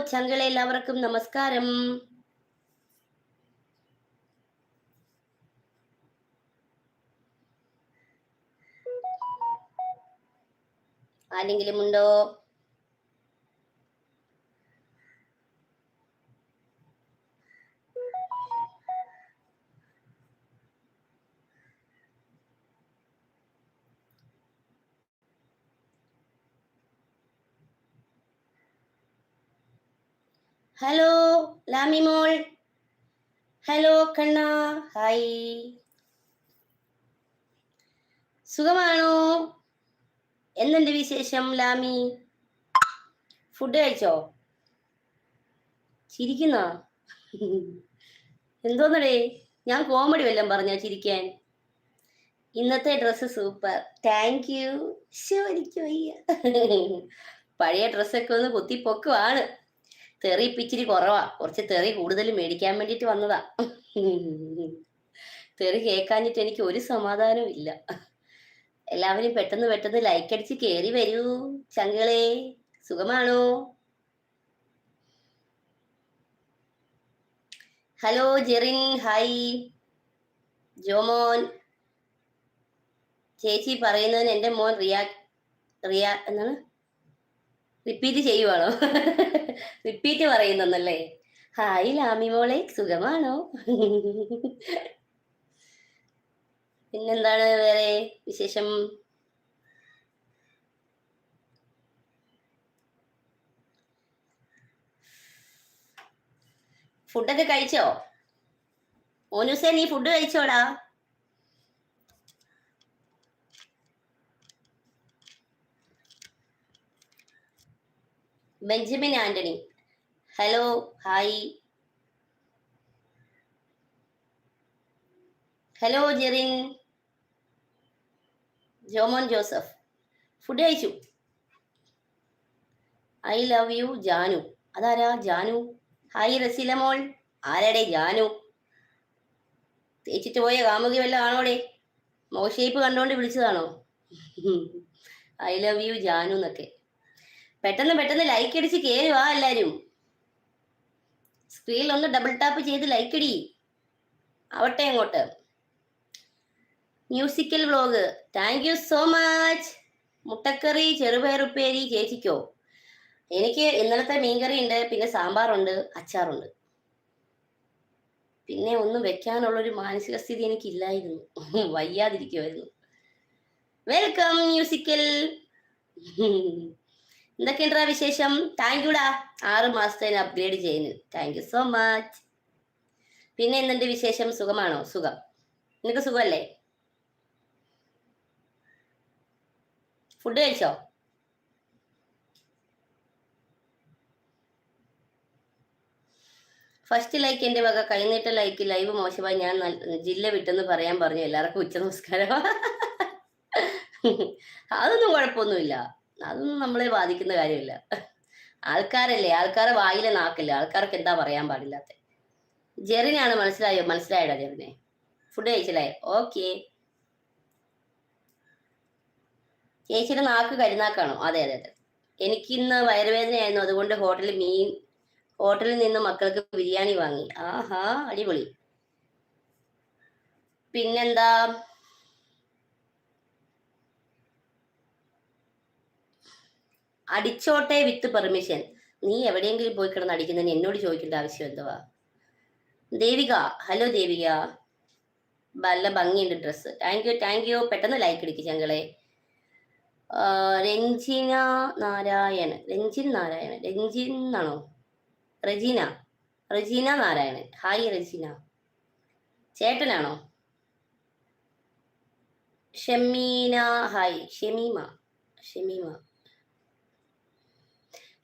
ചങ്കളെ എല്ലാവർക്കും നമസ്കാരം. ആരെങ്കിലും ഉണ്ടോ? ഹലോ ലാമി മോൾ. ഹലോ കണ്ണ. ഹായ്. സുഖമാണോ? എന്തുണ്ട് വിശേഷം ലാമി? ഫുഡ് കഴിച്ചോ? ചിരിക്കുന്ന? എന്തോന്നടേ? ഞാൻ കോമഡി വല്ലതും പറഞ്ഞ ചിരിക്കാൻ? ഇന്നത്തെ ഡ്രസ്സ് സൂപ്പർ താങ്ക് യു ശോ പഴയ ഡ്രസ്സൊക്കെ ഒന്ന് കുത്തി പൊക്കുവാണ്. തെറി ഇപ്പൊ ഇച്ചിരി കുറവാ. കുറച്ച് തെറി കൂടുതൽ മേടിക്കാൻ വേണ്ടിട്ട് വന്നതാ. തെറി കേക്കാഞ്ഞിട്ട് എനിക്ക് ഒരു സമാധാനവും ഇല്ല. എല്ലാവരും പെട്ടെന്ന് പെട്ടെന്ന് ലൈക്ക് അടിച്ച് കേറി വരൂ ചങ്കളെ. സുഖമാണോ? ഹലോ ജെറിൻ. ഹായ്. ജോമോൻ. ചേച്ചി പറയുന്നതിന് എന്റെ മോൻ റിയാ റിയാ എന്താണ്? റിപ്പീറ്റ് ചെയ്യുവാണോ? റിപ്പീറ്റ് പറയുന്നല്ലേ ഹായ് ലാമി മോളെ. സുഖമാണോ? പിന്നെന്താണ് വേറെ വിശേഷം? ഫുഡൊക്കെ കഴിച്ചോ? ഓനുസേ നീ food കഴിച്ചോടാ? Benjamin Antony. Hello hi. Hello Jerin. Jomon Joseph. Food കഴിച്ചു. I love you Janu. അതാരാ ജാനു? ഹായ് റസീല മോൾ. ആരാടെ ജാനു? തേച്ചിട്ട് പോയ കാമുകി വല്ല ആണോടെ? മോഷേപ്പ് കണ്ടോണ്ട് വിളിച്ചതാണോ? ഐ ലവ് യു ജാനു എന്നൊക്കെ. പെട്ടെന്ന് പെട്ടെന്ന് ലൈക്ക് അടിച്ച് കേറി വാ എല്ലാരും. സ്ക്രീനിൽ ഒന്ന് ഡബിൾ ടാപ്പ് ചെയ്ത് ലൈക്ക് അടി. ആവട്ടെ അങ്ങോട്ട്. Musical vlog thank you so much മുട്ടക്കറി ചെറുപയറുപ്പേരി ചേച്ചിക്കോ. എനിക്ക് ഇന്നലത്തെ മീൻകറി ഉണ്ട് പിന്നെ സാമ്പാറുണ്ട് അച്ചാറുണ്ട്. പിന്നെ ഒന്നും വെക്കാനുള്ളൊരു മാനസിക സ്ഥിതി എനിക്കില്ലായിരുന്നു. വയ്യാതിരിക്കുമായിരുന്നു വെൽക്കം മ്യൂസിക്കൽ എന്തൊക്കെയുണ്ടാ വിശേഷം? താങ്ക് യുടാ ആറ് മാസത്തേന് അപ്ഗ്രേഡ് ചെയ്യുന്നു. താങ്ക് യു സോ മച്ച് പിന്നെ എന്തുണ്ട് വിശേഷം? സുഖമാണോ? സുഖം. നിനക്ക് സുഖമല്ലേ? ഫുഡ് കഴിച്ചോ? ഫസ്റ്റ് ലൈക്ക് എന്റെ വക കൈനീട്ട ലൈക്ക് ലൈവ് മോശമായി. ഞാൻ ജില്ല വിട്ടെന്ന് പറയാൻ പറഞ്ഞു. എല്ലാവർക്കും ഉച്ച നമസ്കാരം അതൊന്നും കുഴപ്പമൊന്നുമില്ല. അതൊന്നും നമ്മളെ ബാധിക്കുന്ന കാര്യമില്ല. ആൾക്കാരല്ലേ? ആൾക്കാരെ വായിലെ നാക്കല്ലേ? ആൾക്കാർക്ക് എന്താ പറയാൻ പാടില്ലാത്ത? ജെറിനാണ് മനസ്സിലായോ? മനസ്സിലായടാ ജെറിനെ. ഫുഡ് കഴിച്ചില്ലേ? ഓക്കെ ചേച്ചിയുടെ നാക്ക് കരിനാക്കാണോ? അതെ അതെ അതെ. എനിക്കിന്ന് വയറുവേദനയായിരുന്നു. അതുകൊണ്ട് ഹോട്ടലിൽ മീൻ ഹോട്ടലിൽ നിന്ന് മക്കൾക്ക് ബിരിയാണി വാങ്ങി. ആഹാ അടിപൊളി. പിന്നെന്താ? അടിച്ചോട്ടെ വിത്ത് പെർമിഷൻ നീ എവിടെയെങ്കിലും പോയി കിടന്ന് അടിക്കുന്നതിന് എന്നോട് ചോദിക്കേണ്ട ആവശ്യം എന്തുവാ? ദേവിക ഹലോ ദേവിക. നല്ല ഭംഗിയുണ്ട് dress thank you thank you പെട്ടെന്ന് ലൈക്ക് അടിക്കും ഞങ്ങളെ രഞ്ജിന നാരായണൻ. രഞ്ജിൻ നാരായണൻ. രഞ്ജിൻ എന്നാണോ? റജീന. റജീന നാരായണൻ. ഹായ് റജീന ചേട്ടനാണോ? ഷമീന ഹായ് ഷമീമ. ഷമീമ.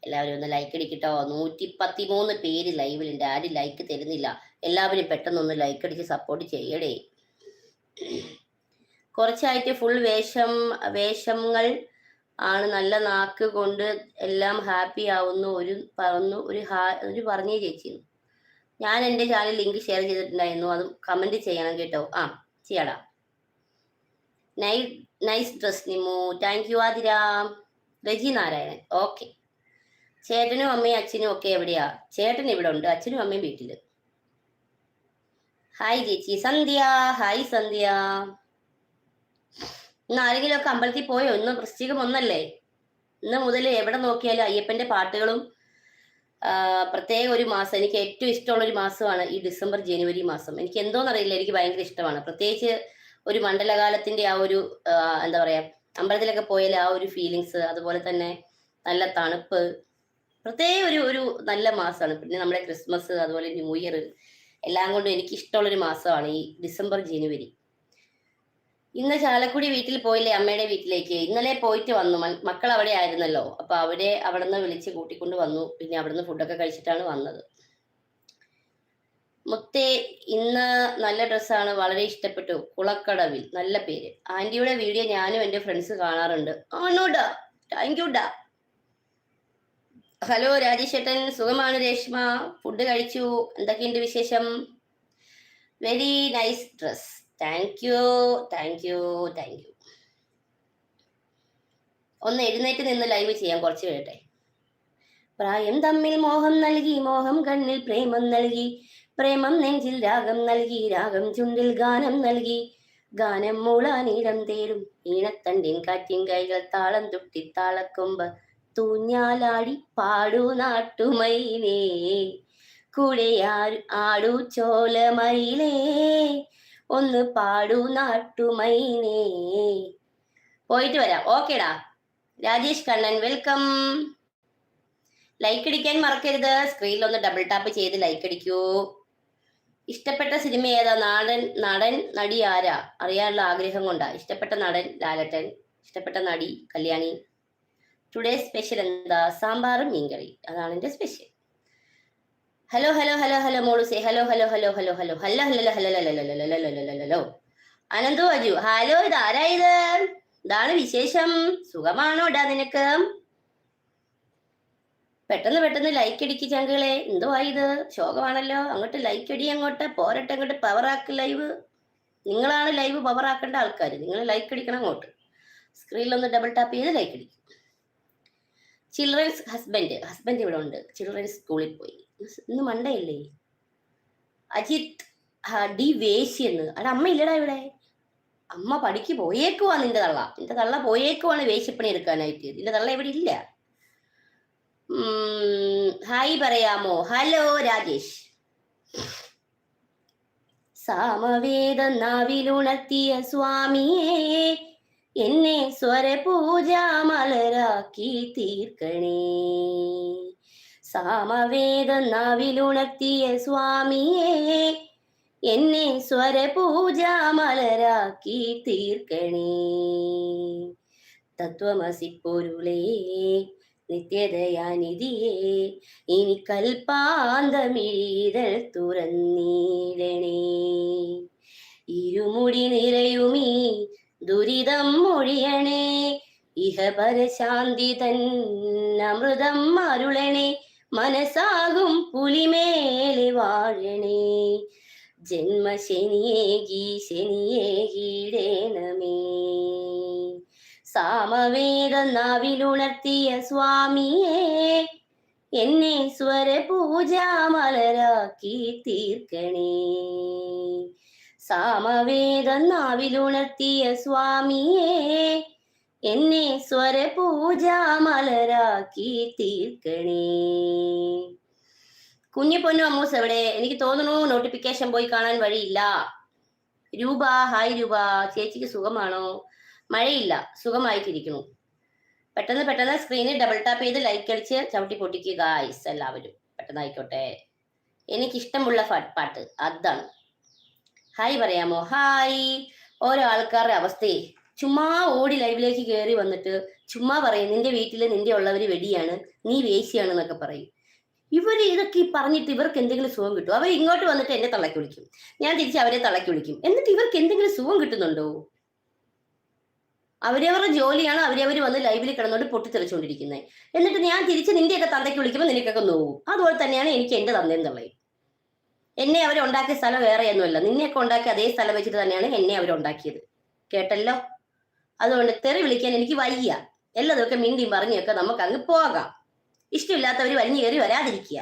എല്ലാവരും ഒന്ന് ലൈക്ക് അടിക്കട്ടോ. നൂറ്റി പത്തിമൂന്ന് പേര് ലൈവിലുണ്ട് ആരും ലൈക്ക് തരുന്നില്ല. എല്ലാവരും പെട്ടെന്നൊന്ന് ലൈക്ക് അടിച്ച് സപ്പോർട്ട് ചെയ്യടേ. കുറച്ചായിട്ട് ഫുൾ വേഷം വേഷങ്ങൾ ആണ് നല്ല നാക്ക് കൊണ്ട് എല്ലാം ഹാപ്പി ആവുന്നു. ഒരു പറഞ്ഞു ഒരു ഹാ ഒരു പറഞ്ഞേ ചേച്ചി. ഞാൻ എന്റെ ചാനൽ ലിങ്ക് ഷെയർ ചെയ്തിട്ടുണ്ടായിരുന്നു. അത് കമന്റ് ചെയ്യണം കേട്ടോ. ആ ചെയ്യടാ. നൈ nice dress Nimu thank you Athira. Raji Narayanan. Okay ചേട്ടനും അമ്മയും അച്ഛനും ഒക്കെ എവിടെയാ? ചേട്ടൻ ഇവിടെ ഉണ്ട് അച്ഛനും അമ്മയും വീട്ടിൽ. ഹായ് ചേച്ചി സന്ധ്യ. ഹായ് സന്ധ്യ. ഇന്ന് ആരെങ്കിലും ഒക്കെ അമ്പലത്തിൽ പോയോ? ഇന്ന് വൃശ്ചികം ഒന്നല്ലേ? ഇന്ന് മുതൽ എവിടെ നോക്കിയാലും അയ്യപ്പന്റെ പാട്ടുകളും പ്രത്യേക ഒരു മാസം എനിക്ക് ഏറ്റവും ഇഷ്ടമുള്ള ഒരു മാസമാണ് ഈ ഡിസംബർ ജനുവരി മാസം. എനിക്ക് എന്തോന്നറിയില്ല എനിക്ക് ഭയങ്കര ഇഷ്ടമാണ്. പ്രത്യേകിച്ച് ഒരു മണ്ഡലകാലത്തിന്റെ ആ ഒരു എന്താ പറയാ അമ്പലത്തിലൊക്കെ പോയാൽ ആ ഒരു ഫീലിങ്സ് അതുപോലെ തന്നെ നല്ല തണുപ്പ് പ്രത്യേക ഒരു ഒരു നല്ല മാസമാണ്. പിന്നെ നമ്മുടെ ക്രിസ്മസ് അതുപോലെ ന്യൂ ഇയർ എല്ലാം കൊണ്ടും എനിക്ക് ഇഷ്ടമുള്ളൊരു മാസമാണ് ഈ ഡിസംബർ ജനുവരി. ഇന്ന് ചാലക്കുടി വീട്ടിൽ പോയില്ലേ അമ്മയുടെ വീട്ടിലേക്ക്? ഇന്നലെ പോയിട്ട് വന്നു. മക്കൾ അവിടെ ആയിരുന്നല്ലോ. അപ്പൊ അവരെ അവിടെ നിന്ന് വിളിച്ച് കൂട്ടിക്കൊണ്ട് വന്നു. പിന്നെ അവിടുന്ന് ഫുഡൊക്കെ കഴിച്ചിട്ടാണ് വന്നത്. മുത്തേ ഇന്ന് നല്ല ഡ്രസ്സാണ്. വളരെ ഇഷ്ടപ്പെട്ടു. കുളക്കടവിൽ. നല്ല പേര്. ആന്റിയുടെ വീഡിയോ ഞാനും എന്റെ ഫ്രണ്ട്സ് കാണാറുണ്ട്. ആണോടാ? താങ്ക് യു ഡാ. ഹലോ രാജേഷേട്ടൻ. സുഖമാണ് രേഷ്മ. ഫുഡ് കഴിച്ചു. എന്തൊക്കെയുണ്ട് വിശേഷം? Very nice dress thank you thank you thank you ഒന്ന് എഴുന്നേറ്റ് നിന്ന് ലൈവ് ചെയ്യാം. കുറച്ച് കഴിയട്ടെ പ്രായം തമ്മിൽ മോഹം നൽകി മോഹം കണ്ണിൽ പ്രേമം നൽകി പ്രേമം നെഞ്ചിൽ രാഗം നൽകി രാഗം ചുണ്ടിൽ ഗാനം നൽകി. ഗാനം മൂളാനീടം തേരും ഈണത്തണ്ടിൻ കാറ്റിൻ കൈകൾ താളം തുട്ടി താളക്കൊമ്പ്. തൂഞ്ഞാലാടി പാടു നാട്ടുമയിലേ. കുടയാർ ആടു ചോലമയിലേ. ഒന്ന് പാടു നാട്ടുമൈനേ പോയിട്ട് വരാം. ഓക്കേടാ രാജേഷ് കണ്ണൻ വെൽക്കം ലൈക്ക് അടിക്കാൻ മറക്കരുത്. സ്ക്രീനിൽ ഒന്ന് ഡബിൾ ടാപ്പ് ചെയ്ത് ലൈക്ക് അടിക്കൂ ഇഷ്ടപ്പെട്ട സിനിമ ഏതാ? നാടൻ നടൻ നടി ആരാ? അറിയാനുള്ള ആഗ്രഹം കൊണ്ടാ. ഇഷ്ടപ്പെട്ട നടൻ ലാലട്ടൻ. ഇഷ്ടപ്പെട്ട നടി കല്യാണി. ടുഡേ സ്പെഷ്യൽ എന്താ? സാമ്പാറും മീൻകറി. അതാണ് എന്റെ special hello hello hello hello മോളുസേ hello hello hello hello hello hello hello hello hello hello hello hello hello. Ananthu Aju. Hello ഇത് ആരാ ഇത്? ഇതാണ് വിശേഷം. സുഖമാണോ ഇടാ നിനക്ക്? പെട്ടെന്ന് പെട്ടെന്ന് ലൈക്ക് അടിക്ക് ചങ്കുകളെ. എന്തോ ഇത്? ശോകമാണല്ലോ. അങ്ങോട്ട് ലൈക്ക് അടി അങ്ങോട്ട് പോരട്ടെ അങ്ങോട്ട് പവർ ആക്ക് ലൈവ് നിങ്ങളാണ് ലൈവ് പവർ ആക്കേണ്ട ആൾക്കാർ നിങ്ങൾ ലൈക്ക് അടിക്കണം അങ്ങോട്ട്. സ്ക്രീനിൽ ഒന്ന് ഡബിൾ ടാപ്പ് ചെയ്ത് ലൈക്ക് അടിക്കും. ചിൽഡ്രൻസ് ഹസ്ബൻഡ് ഹസ്ബൻഡ് ഇവിടെ ഉണ്ട്. ചിൽഡ്രൻസ് സ്കൂളിൽ പോയി. ഇന്ന് മണ്ടയല്ലേ അജിത് ഡി വേശി എന്ന്. അവിടെ അമ്മ ഇല്ലടാ ഇവിടെ. അമ്മ പടിക്ക് പോയേക്കുവാ നിന്റെ തള്ള. നിന്റെ തള്ള പോയേക്കുവാണ് വേശിപ്പണി എടുക്കാനായിട്ട്. നിന്റെ തള്ള ഇവിടെ ഇല്ല. ഹായ് പറയാമോ? ഹലോ രാജേഷ്. സാമവേദ നാവിലുണർത്തിയ സ്വാമിയേ എന്നെ സ്വരപൂജ മലരാക്കി തീർക്കണേ. സാമവേദ നാവിലുണർത്തിയ സ്വാമിയേ എന്നെ സ്വരപൂജ മലരാക്കി തീർക്കണേ. തത്വമസി പൊരുളേ നിത്യതയാനിധിയേ ഇനി കൽപ്പാന്തമിഴിതൽ തുറന്നീടണേ. ഇരുമുടി നിറയുമീ ദുരിതം മൊഴിയണേ ഇഹപരശാന്തി തൻ അമൃതം അരുളണേ. മനസ്സാകും പുലിമേലെ വാഴണേ. ജന്മശനിയേകി ശനിയേകിടേണമേ. സാമവേദ നാവിലുണർത്തിയ സ്വാമിയേ എന്നെ സ്വര പൂജാമലരാക്കി തീർക്കണേ. സാമവേദ നാവിലുണർത്തിയ സ്വാമിയേ എന്നെ സ്വരപൂജാമലരാക്കി തീർക്കണേ. കുഞ്ഞു പൊന്നു അമ്മൂസ് എവിടെ എനിക്ക് തോന്നുന്നു നോട്ടിഫിക്കേഷൻ പോയി കാണാൻ വഴിയില്ല. രൂപ ഹായ് രൂപ ചേച്ചിക്ക് സുഖമാണോ? മഴയില്ല സുഖമായിട്ടിരിക്കുന്നു. പെട്ടെന്ന് പെട്ടെന്ന് സ്ക്രീനിൽ ഡബിൾ ടാപ്പ് ചെയ്ത് ലൈക്ക് അടിച്ച് ചവിട്ടി പൊട്ടിക്കുക ഗായ്സ് എല്ലാവരും. പെട്ടെന്ന് ആയിക്കോട്ടെ എനിക്കിഷ്ടമുള്ള പാട്ട് അതാണ്. ഹായ് പറയാമോ? ഹായ് ഓരോ ആൾക്കാരുടെ അവസ്ഥയെ. ചുമ്മാ ഓടി ലൈവിലേക്ക് കയറി വന്നിട്ട് ചുമ്മാ പറയും നിന്റെ വീട്ടിൽ നിന്റെ ഉള്ളവര് വെടിയാണ് നീ വേശിയാണെന്നൊക്കെ പറയും. ഇവർ ഇതൊക്കെ പറഞ്ഞിട്ട് ഇവർക്ക് എന്തെങ്കിലും സുഖം കിട്ടും അവർ ഇങ്ങോട്ട് വന്നിട്ട് എന്നെ തള്ളക്കി വിളിക്കും. ഞാൻ തിരിച്ച് അവരെ തള്ളക്കി വിളിക്കും. എന്നിട്ട് ഇവർക്ക് എന്തെങ്കിലും സുഖം കിട്ടുന്നുണ്ടോ? അവരവരുടെ ജോലിയാണ് അവരവർ വന്ന് ലൈവിൽ കിടന്നുകൊണ്ട് പൊട്ടിത്തെറിച്ചുകൊണ്ടിരിക്കുന്നത് എന്നിട്ട് ഞാൻ തിരിച്ച് നിന്റെയൊക്കെ തന്തയ്ക്ക് വിളിക്കുമ്പോൾ നിനക്കൊക്കെ നോവും. അതുപോലെ തന്നെയാണ് എനിക്ക് എന്റെ തന്തയും തള്ളയും. എന്നെ അവർ ഉണ്ടാക്കിയ സ്ഥലം വേറെയൊന്നുമല്ല. നിന്നെയൊക്കെ ഉണ്ടാക്കിയ അതേ സ്ഥലം വെച്ചിട്ട് തന്നെയാണ് എന്നെ അവർ ഉണ്ടാക്കിയത്. കേട്ടല്ലോ? അതുകൊണ്ട് തെറി വിളിക്കാൻ എനിക്ക് വയ്യ. എല്ലാതൊക്കെ മിണ്ടിയും പറഞ്ഞൊക്കെ നമുക്ക് അങ്ങ് പോകാം. ഇഷ്ടമില്ലാത്തവർ വലിഞ്ഞു കയറി വരാതിരിക്കുക.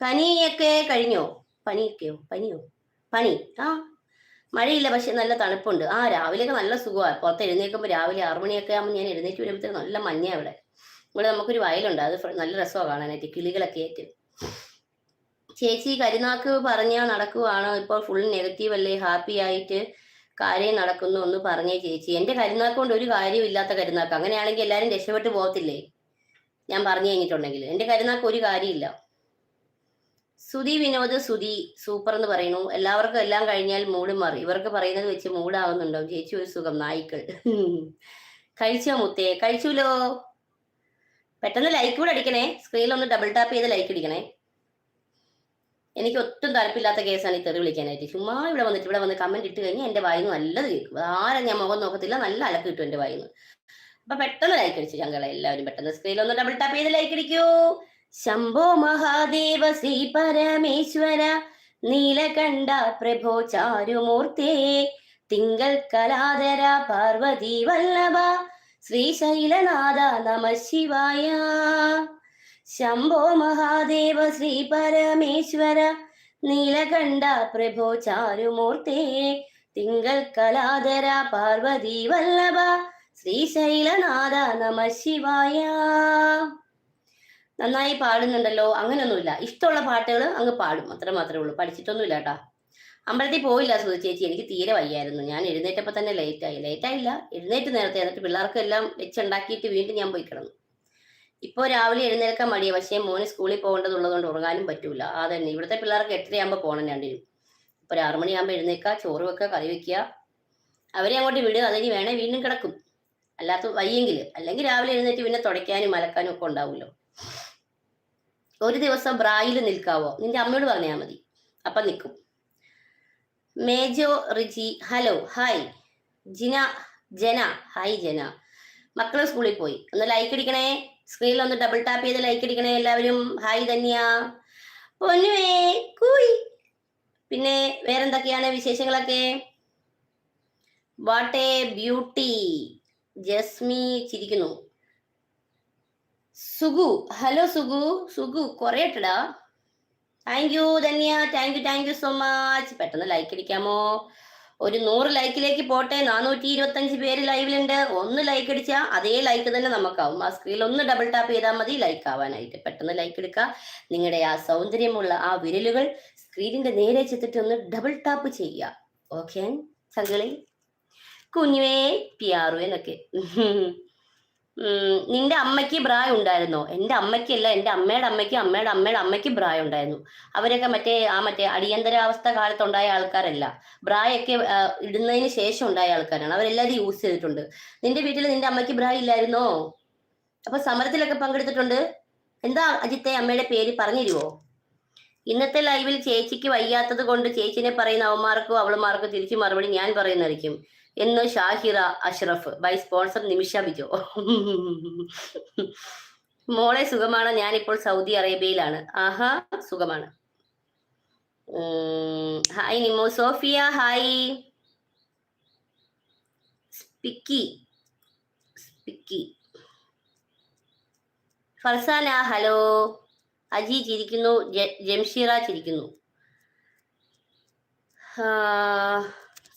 പനിയൊക്കെ കഴിഞ്ഞോ? പനിയൊക്കെയോ? പനിയോ? പനി. ആ. മഴയില്ല പക്ഷെ നല്ല തണുപ്പുണ്ട്. ആ രാവിലെയൊക്കെ നല്ല സുഖമാണ് പുറത്ത് എഴുന്നേൽക്കുമ്പോൾ രാവിലെ ആറുമണിയൊക്കെ ആകുമ്പോൾ ഞാൻ എഴുന്നേറ്റ് വരുമ്പോഴത്തേക്ക് നല്ല മഞ്ഞ അവിടെ ഇവിടെ നമുക്കൊരു വയലുണ്ട്. അത് നല്ല രസമാണ് കാണാനായിട്ട് കിളികളൊക്കെ ആയിട്ട്. ചേച്ചി കരുനാക്ക് പറഞ്ഞാൽ നടക്കുവാണ്. ഇപ്പോൾ ഫുൾ നെഗറ്റീവ് അല്ലേ? ഹാപ്പി ആയിട്ട് കാര്യം നടക്കുന്നു എന്ന് പറഞ്ഞേ ചേച്ചി. എന്റെ കരുനാക്ക് കൊണ്ട് ഒരു കാര്യവും ഇല്ലാത്ത കരുനാക്ക്. അങ്ങനെയാണെങ്കിൽ എല്ലാവരും രക്ഷപ്പെട്ടു പോകത്തില്ലേ? ഞാൻ പറഞ്ഞു കഴിഞ്ഞിട്ടുണ്ടെങ്കിൽ. എന്റെ കരുനാക്ക് ഒരു കാര്യമില്ല. സുധി വിനോദ് സുധി സൂപ്പർ എന്ന് പറയുന്നു. എല്ലാവർക്കും എല്ലാം കഴിഞ്ഞാൽ മൂഡ് മാറി. ഇവർക്ക് പറയുന്നത് വെച്ച് മൂടാവുന്നുണ്ടോ ചേച്ചി ഒരു സുഖം. നായ്ക്കൾ. കഴിച്ചോ മുത്തേ? കഴിച്ചൂലോ? പെട്ടെന്ന് ലൈക്ക് കൂടെ അടിക്കണേ. സ്ക്രീനിൽ ഒന്ന് ഡബിൾ ടാപ്പ് ചെയ്ത് ലൈക്ക് അടിക്കണേ എനിക്ക് ഒട്ടും താല്പര്യമില്ലാത്ത കേസാണ് ഈ തെറി വിളിക്കാനായിട്ട്. ചുമ്മാ ഇവിടെ വന്നിട്ട് ഇവിടെ വന്ന് കമന്റ് ഇട്ട് കഴിഞ്ഞാൽ എന്റെ വായിന്ന് നല്ലത് കേൾക്കും. ആരും ഞാൻ മുഖം നോക്കത്തില്ല നല്ല അലക്ക് കിട്ടും എന്റെ വായിന്ന്. അപ്പൊ പെട്ടെന്ന് ലൈക്ക് അടിച്ചു ഞങ്ങളെ എല്ലാവരും. പെട്ടെന്ന് സ്ക്രീനിൽ ഒന്ന് ഡബിൾ ടാപ്പ് ചെയ്ത് ലൈക്ക് അടിക്കൂ ശംഭോ മഹാദേവ ശ്രീ പരമേശ്വര നീലകണ്ഠ പ്രഭോ ചാരുമൂർത്തേ തിങ്കൾ കലാധര പാർവതി വല്ലഭ ശ്രീശൈലനാഥ നമ ശിവായ. ശംഭോ മഹാദേവ ശ്രീ പരമേശ്വര നീലകണ്ഠ പ്രഭോ ചാരുമൂർത്തേ തിങ്കൾ കലാധര പാർവതി വല്ലഭ ശ്രീശൈലനാഥ നമ ശിവായ. നന്നായി പാടുന്നുണ്ടല്ലോ അങ്ങനെയൊന്നുമില്ല ഇഷ്ടമുള്ള പാട്ടുകൾ അങ്ങ് പാടും. അത്ര മാത്രമേ ഉള്ളൂ. പഠിച്ചിട്ടൊന്നുമില്ല കേട്ടാ. അമ്പലത്തിൽ പോയില്ല സുധി ചേച്ചി. എനിക്ക് തീരെ വയ്യായിരുന്നു. ഞാൻ എഴുന്നേറ്റപ്പോൾ തന്നെ ലേറ്റ് ആയി. ലേറ്റ് ആയില്ല. എഴുന്നേറ്റ് നേരത്തെ എന്നിട്ട് പിള്ളേർക്കെല്ലാം വെച്ചുണ്ടാക്കിയിട്ട് വീണ്ടും ഞാൻ പോയി കിടന്നു. ഇപ്പോൾ രാവിലെ എഴുന്നേൽക്കാൻ മടിയാ. പക്ഷേ മോന് സ്കൂളിൽ പോകേണ്ടതുള്ളതുകൊണ്ട് ഉറങ്ങാനും പറ്റൂല. അതന്നെ. ഇവിടുത്തെ പിള്ളേർക്ക് എട്ടരയാകുമ്പോൾ പോകണം രണ്ടിനും. ഇപ്പോൾ ഒരു ആറുമണിയാകുമ്പോൾ എഴുന്നേൽക്കുക ചോറ് വെക്കുക കറി വെക്കുക അവരെ അങ്ങോട്ട് വിടുക അതിന് വേണേ വീണ്ടും കിടക്കും. അല്ലാത്ത വയ്യെങ്കിൽ. അല്ലെങ്കിൽ രാവിലെ എഴുന്നേറ്റ് പിന്നെ തുടയ്ക്കാനും മലക്കാനും ഒക്കെ ഉണ്ടാവുമല്ലോ. ഒരു ദിവസം ബ്രായിൽ നിൽക്കാവോ? നിന്റെ അമ്മയോട് പറഞ്ഞാൽ മതി. അപ്പൊ നിൽക്കും Mejo Riji hello hi. Jina Jana hi Jana. മക്കളെ സ്കൂളിൽ പോയി. ഒന്ന് ലൈക്ക് അടിക്കണേ. സ്ക്രീനിൽ ഒന്ന് ഡബിൾ ടാപ്പ് ചെയ്ത് ലൈക്ക് അടിക്കണേ എല്ലാവരും. ഹായ് ധന്യ. പൊന്നുവേ കൂയി. പിന്നെ വേറെന്തൊക്കെയാണ് വിശേഷങ്ങളൊക്കെ? വാട്ട് എ ബ്യൂട്ടി ജസ്മി ചിരിക്കുന്നു. Sugu hello Sugu. Sugu കുറയട്ടടാ thank you Dhanya. Thank you thank you so much പെട്ടെന്ന് ലൈക്ക് അടിക്കാമോ? ഒരു നൂറ് ലൈക്കിലേക്ക് പോട്ടെ. നാനൂറ്റി ഇരുപത്തി അഞ്ച് പേര് ലൈവിലുണ്ട് ഒന്ന് ലൈക്ക് അടിച്ചാൽ അതേ ലൈക്ക് തന്നെ നമുക്കാവും. ആ സ്ക്രീനിൽ ഒന്ന് ഡബിൾ ടാപ്പ് ചെയ്താൽ മതി ലൈക്ക് ആവാനായിട്ട്. പെട്ടെന്ന് ലൈക്ക് എടുക്കുക നിങ്ങളുടെ ആ സൗന്ദര്യമുള്ള ആ വിരലുകൾ സ്ക്രീനിന്റെ നേരെ ചെത്തിട്ട് ഒന്ന് ഡബിൾ ടാപ്പ് ചെയ്യുക ഓക്കെ ചങ്കളി കുഞ്ഞുവേ പിയാറു എന്നൊക്കെ. നിന്റെ അമ്മയ്ക്ക് പ്രായം ഉണ്ടായിരുന്നോ? എന്റെ അമ്മയ്ക്കല്ല എന്റെ അമ്മയുടെ അമ്മയ്ക്കും അമ്മയുടെ അമ്മയുടെ അമ്മയ്ക്ക് പ്രായം ഉണ്ടായിരുന്നു. അവരൊക്കെ മറ്റേ ആ മറ്റേ അടിയന്തരാവസ്ഥ കാലത്തുണ്ടായ ആൾക്കാരല്ല. ബ്രായൊക്കെ ഇടുന്നതിന് ശേഷം ഉണ്ടായ ആൾക്കാരാണ്. അവരെല്ലാവരും യൂസ് ചെയ്തിട്ടുണ്ട്. നിന്റെ വീട്ടിൽ നിന്റെ അമ്മയ്ക്ക് ബ്രായ ഇല്ലായിരുന്നോ? അപ്പൊ സമരത്തിലൊക്കെ പങ്കെടുത്തിട്ടുണ്ട്. എന്താ അജിത്തെ അമ്മയുടെ പേര് പറഞ്ഞിരുവോ? ഇന്നത്തെ ലൈവിൽ ചേച്ചിക്ക് വയ്യാത്തത് കൊണ്ട് ചേച്ചിനെ പറയുന്ന അവന്മാർക്കോ അവളുമാർക്കോ തിരിച്ചു മറുപടി ഞാൻ പറയുന്നതായിരിക്കും. എന്ന് Shahira Ashraf. By sponsor Nimisha Bijo. മോളെ സുഖമാണ്. ഞാനിപ്പോൾ സൗദി അറേബ്യയിലാണ്. ആഹാ സുഖമാണ്. ഹായ് നിമോ. സോഫിയ ഹായ് സ്പിക്കി. സ്പിക്കി. ഫർസാന ഹലോ. അജി ചിരിക്കുന്നു. ജംഷീറ ചിരിക്കുന്നു.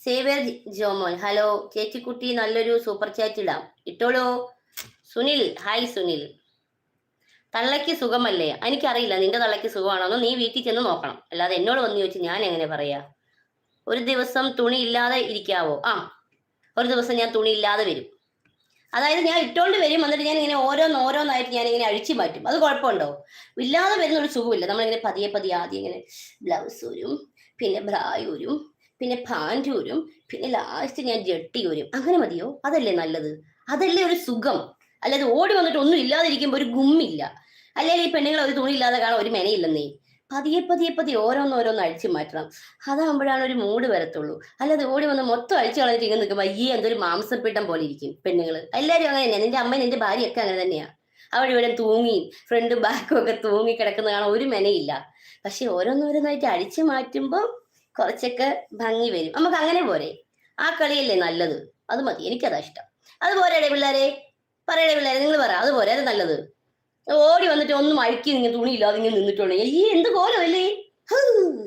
സേവ്യർ ജോമോൻ. ഹലോ ചേച്ചിക്കുട്ടി നല്ലൊരു സൂപ്പർ ചാറ്റ് ഇടാം. ഇട്ടോളൂ. സുനിൽ ഹായ് സുനിൽ. തള്ളയ്ക്ക് സുഖമല്ലേ? എനിക്കറിയില്ല നിന്റെ തള്ളയ്ക്ക് സുഖമാണോന്ന് നീ വീട്ടിൽ ചെന്ന് നോക്കണം. അല്ലാതെ എന്നോട് വന്ന് ചോദിച്ചു ഞാൻ എങ്ങനെ പറയാ? ഒരു ദിവസം തുണി ഇല്ലാതെ ഇരിക്കാവോ? ആ ഒരു ദിവസം ഞാൻ തുണി ഇല്ലാതെ വരും. അതായത് ഞാൻ ഇട്ടോണ്ട് വരും എന്നിട്ട് ഞാൻ ഇങ്ങനെ ഓരോന്ന് ഓരോന്നായിട്ട് ഞാൻ ഇങ്ങനെ അഴിച്ചു മാറ്റും. അത് കുഴപ്പമുണ്ടോ? ഇല്ലാതെ വരുന്ന ഒരു സുഖമില്ല. നമ്മളിങ്ങനെ പതിയെ പതിയെ ആദ്യം ഇങ്ങനെ ബ്ലൗസ് ഊരും പിന്നെ ബ്രായൂരും പിന്നെ പാന്റ് വരും പിന്നെ ലാസ്റ്റ് ഞാൻ ജട്ടി വരും അങ്ങനെ മതിയോ? അതല്ലേ നല്ലത്? അതല്ലേ ഒരു സുഖം? അല്ലാതെ ഓടി വന്നിട്ട് ഒന്നും ഇല്ലാതിരിക്കുമ്പോൾ ഒരു ഗുമ്മില്ല. അല്ലെങ്കിൽ ഈ പെണ്ണുങ്ങൾ ഒരു തുണി ഇല്ലാതെ കാണാൻ ഒരു മെനയില്ലെന്നേ. പതിയെ പതിയെ ഓരോന്ന് ഓരോന്ന് അഴിച്ചു മാറ്റണം. അതാകുമ്പോഴാണ് ഒരു മൂഡ് വരത്തുള്ളൂ. അല്ലാതെ ഓടി വന്ന് മൊത്തം അഴിച്ചു കളഞ്ഞിട്ട് ഇങ്ങനെ നിൽക്കുമ്പോൾ ഈ എന്തൊരു മാംസപ്പിട്ടം പോലെ ഇരിക്കും പെണ്ണുങ്ങൾ എല്ലാവരും അങ്ങനെ തന്നെയാണ് നിന്റെ എന്റെ ഭാര്യ ഒക്കെ അങ്ങനെ തന്നെയാണ് അവിടെ ഇവിടെ തൂങ്ങി ഫ്രണ്ടും ബാക്കും ഒക്കെ തൂങ്ങി കിടക്കുന്ന കാണാൻ ഒരു മെനയില്ല. പക്ഷെ ഓരോന്നോരോന്നായിട്ട് അഴിച്ചു മാറ്റുമ്പോൾ കുറച്ചൊക്കെ ഭംഗി വരും. നമുക്ക് അങ്ങനെ പോരെ. ആ കളിയല്ലേ നല്ലത്? അത് മതി. എനിക്കതാ ഇഷ്ടം. അതുപോലെ പിള്ളേരെ. പറയണേ പിള്ളേരെ. നിങ്ങൾ പറ. അതുപോലെ അത് നല്ലത്. ഓടി വന്നിട്ട് ഒന്നും അഴുക്കി നിങ്ങൾ തുണിയില്ലാതെ ഇങ്ങനെ നിന്നിട്ടുണ്ടെങ്കിൽ. ഈ എന്ത് കോലമല്ലേ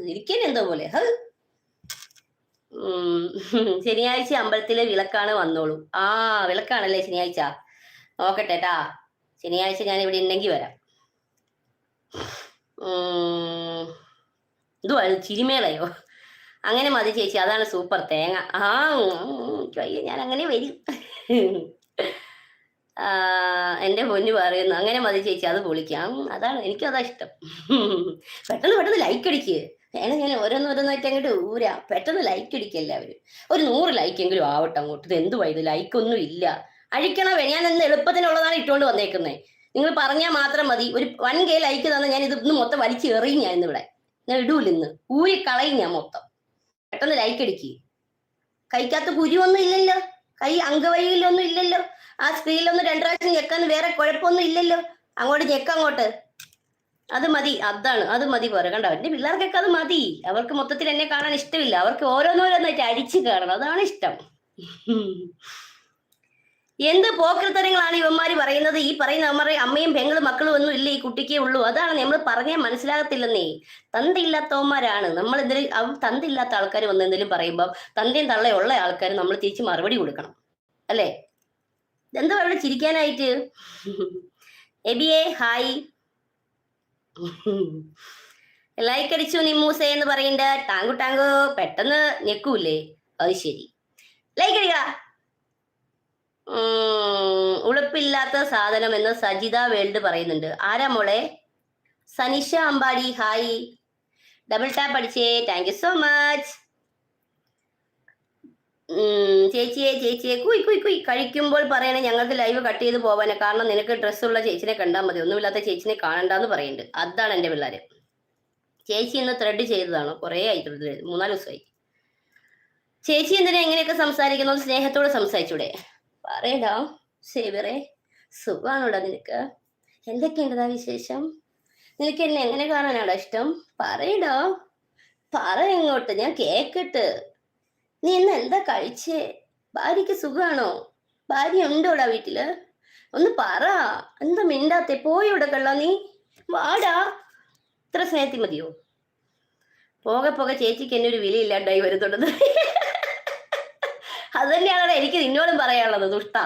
ഇരിക്കാൻ എന്തോ പോലെ. ഹ്. ശനിയാഴ്ച അമ്പലത്തിലെ വിളക്കാണ് വന്നോളൂ. ആ വിളക്കാണല്ലേ ശനിയാഴ്ച? നോക്കട്ടെ ട്ടാ. ശനിയാഴ്ച ഞാൻ ഇവിടെ ഉണ്ടെങ്കിൽ വരാം. എന്തുവാ ചിരിമേളയോ? അങ്ങനെ മതി ചേച്ചി അതാണ് സൂപ്പർ തേങ്ങ. ആ അയ്യോ ഞാൻ അങ്ങനെ വരും. ആ, എന്റെ പൊന്നു പറയുന്നു അങ്ങനെ മതി ചേച്ചി അത് പൊളിക്കാം. അതാണ് എനിക്കതാ ഇഷ്ടം. പെട്ടെന്ന് പെട്ടെന്ന് ലൈക്ക് അടിക്ക്. വേണം ഞാൻ ഓരോന്നോരോന്നായിട്ട് അങ്ങോട്ട് ഊരാ. പെട്ടെന്ന് ലൈക്ക് അടിക്കുക എല്ലാവരും. ഒരു നൂറ് ലൈക്ക് എങ്കിലും ആവട്ടെ അങ്ങോട്ട്. ഇത് എന്തുവാ ലൈക്ക് ഒന്നും ഇല്ല. അഴിക്കണവേ ഞാൻ ഇന്ന് എളുപ്പത്തിനുള്ളതാണ് ഇട്ടുകൊണ്ട് വന്നേക്കുന്നത് നിങ്ങൾ പറഞ്ഞാൽ മാത്രം മതി. ഒരു വൺ കെ ലൈക്ക് തന്നെ ഞാൻ ഇത് ഇന്ന് മൊത്തം വലിച്ചെറിയും ഞാൻ ഇന്നിവിടെ. ഞാൻ ഇടൂലിന്ന് ഊരി കളയും ഞാൻ മൊത്തം. പെട്ടെന്ന് ലൈക്ക് അടിക്ക്. കൈക്കകത്ത് കുരുവൊന്നും ഇല്ലല്ലോ. കൈ അംഗവൈകല്യൊന്നും ഇല്ലല്ലോ. ആ സ്ക്രീനിലൊന്ന് രണ്ടു പ്രാവശ്യം ഞെക്കാൻ വേറെ കുഴപ്പമൊന്നും ഇല്ലല്ലോ. അങ്ങോട്ട് ഞെക്ക അങ്ങോട്ട്. അത് മതി. അതാണ്. അത് മതി പോരെ. കണ്ടോ? എന്റെ പിള്ളേർക്കൊക്കെ അത് മതി. അവർക്ക് മൊത്തത്തിൽ എന്നെ കാണാൻ ഇഷ്ടമില്ല. അവർക്ക് ഓരോന്നോരോന്നായിട്ട് അടിച്ചു കാണണം അതാണ് ഇഷ്ടം. എന്ത് പോക്കൃത്തരങ്ങളാണ് ഇവന്മാര് പറയുന്നത്? ഈ പറയുന്ന അവന്മാരെ അമ്മയും പെങ്ങളും മക്കളും ഒന്നും ഇല്ല ഈ കുട്ടിക്കേ ഉള്ളൂ. അതാണ് നമ്മൾ പറഞ്ഞാൽ മനസ്സിലാകത്തില്ലെന്നേ. തന്തയില്ലാത്തവന്മാരാണ് നമ്മൾ എന്തെങ്കിലും തന്തയില്ലാത്ത ആൾക്കാർ വന്ന് എന്തെങ്കിലും പറയുമ്പോൾ തന്തയും തള്ളയുള്ള ആൾക്കാർ നമ്മൾ തിരിച്ച് മറുപടി കൊടുക്കണം. അല്ലേ? എന്താ ഇവിടെ ചിരിക്കാനായിട്ട്? എബിയെ ഹായ്. ലൈക്ക് അടിച്ചു നിമ്മൂസേ എന്ന് പറയണ്ട ടാങ്കു ടാങ്കു. പെട്ടെന്ന് ഞെക്കൂലേ അത് ശരി. ലൈക്ക് അടിക്ക ഉം, ഉളുപ്പില്ലാത്ത സാധനം എന്ന് സജിത വേൾഡ് പറയുന്നുണ്ട്. ആരാ മോളെ? Sanisha Ambadi hi. Double tap അടിച്ചേ. Thank you so much ചേച്ചിയെ ചേച്ചിയെ കുയ് കുയ് കുയ്. കഴിക്കുമ്പോൾ പറയണേ ഞങ്ങൾക്ക് ലൈവ് കട്ട് ചെയ്ത് പോവാനെ. കാരണം നിനക്ക് ഡ്രസ്സുള്ള ചേച്ചിനെ കണ്ടാൽ മതി. ഒന്നുമില്ലാത്ത ചേച്ചിനെ കാണണ്ടെന്ന് പറയുന്നുണ്ട്. അതാണ് എന്റെ പിള്ളേര്. ചേച്ചി ഇന്ന് ത്രെഡ് ചെയ്തതാണ്? കുറേ ആയി മൂന്നാൽ ദിവസമായി. ചേച്ചി എന്തിനാ എങ്ങനെയൊക്കെ സംസാരിക്കുന്നു സ്നേഹത്തോടെ സംസാരിച്ചൂടെ. പറയടാ സേവറെ സുഖാണോടാ നിനക്ക്? എന്തൊക്കെയുണ്ടതാ വിശേഷം? നിനക്ക് എന്നെ എങ്ങനെ കാണാനാണോ ഇഷ്ടം? പറയടാ പറ എങ്ങോട്ട് ഞാൻ കേക്കട്ട്. നീ ഇന്ന് എന്താ കഴിച്ചേ? ഭാര്യക്ക് സുഖാണോ? ഭാര്യ ഉണ്ടോടാ വീട്ടിൽ? ഒന്ന് പറ എന്താ മിണ്ടാത്തെ? ഇവിടെ കള്ള നീ. വാടാ ഇത്ര സ്നേഹത്തിൽ മതിയോ? പോകെ പോകെ ചേച്ചിക്ക് എന്നെ ഒരു വിലയില്ലാണ്ടായി വരുന്നുണ്ടെന്ന്. അത് തന്നെയാണ് എനിക്ക് നിന്നോടും പറയാനുള്ളത് ദുഷ്ട.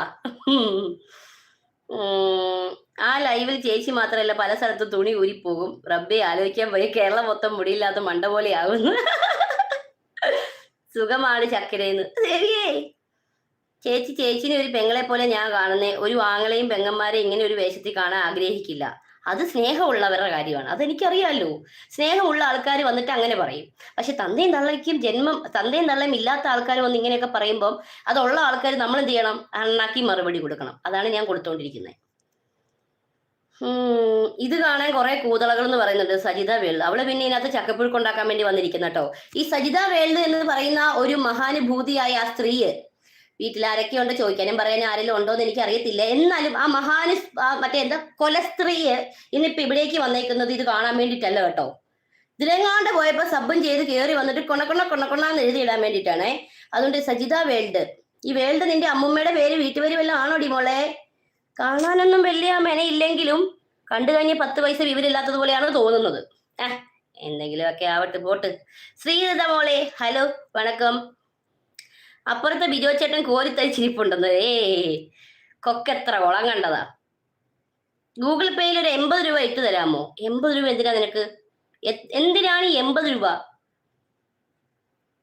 ആ ലൈവിൽ ചേച്ചി മാത്രമല്ല പല സ്ഥലത്തും തുണി ഊരിപ്പോകും. റബ്ബെ ആലോചിക്കാൻ പോയി കേരളം മൊത്തം മുടിയില്ലാത്ത മണ്ട പോലെയാകുന്നു. സുഖമാണ് ചക്കരയെന്ന് ശരിയേ ചേച്ചി ചേച്ചിനെ ഒരു പെങ്ങളെ പോലെ ഞാൻ കാണുന്നേ. ഒരു ആങ്ങളെയും പെങ്ങന്മാരെ ഇങ്ങനെ ഒരു വേഷത്തിൽ കാണാൻ ആഗ്രഹിക്കില്ല. അത് സ്നേഹമുള്ളവരുടെ കാര്യമാണ്. അതെനിക്കറിയാമല്ലോ സ്നേഹമുള്ള ആൾക്കാർ വന്നിട്ട് അങ്ങനെ പറയും. പക്ഷെ തന്തയും തള്ളയ്ക്കും ജന്മം തന്തയും തള്ളയും ഇല്ലാത്ത ആൾക്കാർ വന്ന് ഇങ്ങനെയൊക്കെ പറയുമ്പോൾ അതുള്ള ആൾക്കാർ നമ്മൾ എന്ത് ചെയ്യണം അണ്ണാക്കി മറുപടി കൊടുക്കണം. അതാണ് ഞാൻ കൊടുത്തോണ്ടിരിക്കുന്നത് ഇത് കാണാൻ കുറെ കൂതളകൾ എന്ന് പറയുന്നുണ്ട് സജിത വേൾഡ്. അവൾ പിന്നെ ഇതിനകത്ത് ചക്കപ്പുഴുക്കുണ്ടാക്കാൻ വേണ്ടി വന്നിരിക്കുന്ന കേട്ടോ ഈ സജിത വേൾഡ് എന്ന് പറയുന്ന ഒരു മഹാനുഭൂതിയായ ആ സ്ത്രീ വീട്ടിൽ ആരൊക്കെ ഉണ്ട് ചോദിക്കാനും പറയാനും ആരെങ്കിലും ഉണ്ടോ എന്ന് എനിക്ക് അറിയത്തില്ല എന്നാലും ആ മഹാന് മറ്റേ എന്താ കൊല സ്ത്രീയെ ഇന്നിപ്പോ ഇവിടേക്ക് വന്നേക്കുന്നത് ഇത് കാണാൻ വേണ്ടിയിട്ടല്ല കേട്ടോ. ഇതിലെങ്ങാണ്ട് പോയപ്പോ സബും ചെയ്ത് കയറി വന്നിട്ട് കൊണക്കൊണ്ണ കൊണക്കൊണ്ണാന്ന് എഴുതിയിടാൻ വേണ്ടിയിട്ടാണേ. അതുകൊണ്ട് സജിത വേൾഡ്. ഈ വേൾഡ് നിന്റെ അമ്മൂമ്മയുടെ പേര് വീട്ടുപേര് വല്ലതും ആണോ മോളെ? കാണാനൊന്നും വലിയ മെനയില്ലെങ്കിലും കണ്ടു കഴിഞ്ഞ പത്ത് പൈസ വിവരമില്ലാത്തത് പോലെയാണ് തോന്നുന്നത്. ഏഹ് എന്തെങ്കിലുമൊക്കെ ആവട്ടെ പോട്ട്. ശ്രീലത മോളെ ഹലോ വണക്കം. അപ്പുറത്തെ ബിജോ ചേട്ടൻ കോരിത്തരിച്ചിരിപ്പുണ്ടെന്ന് ഏ കൊക്കെത്ര കുളം കണ്ടതാ. ഗൂഗിൾ പേയിൽ ഒരു എൺപത് രൂപ ഇട്ട് തരാമോ? എൺപത് രൂപ എന്തിനാ നിനക്ക്? എന്തിനാണ് ഈ എൺപത് രൂപ?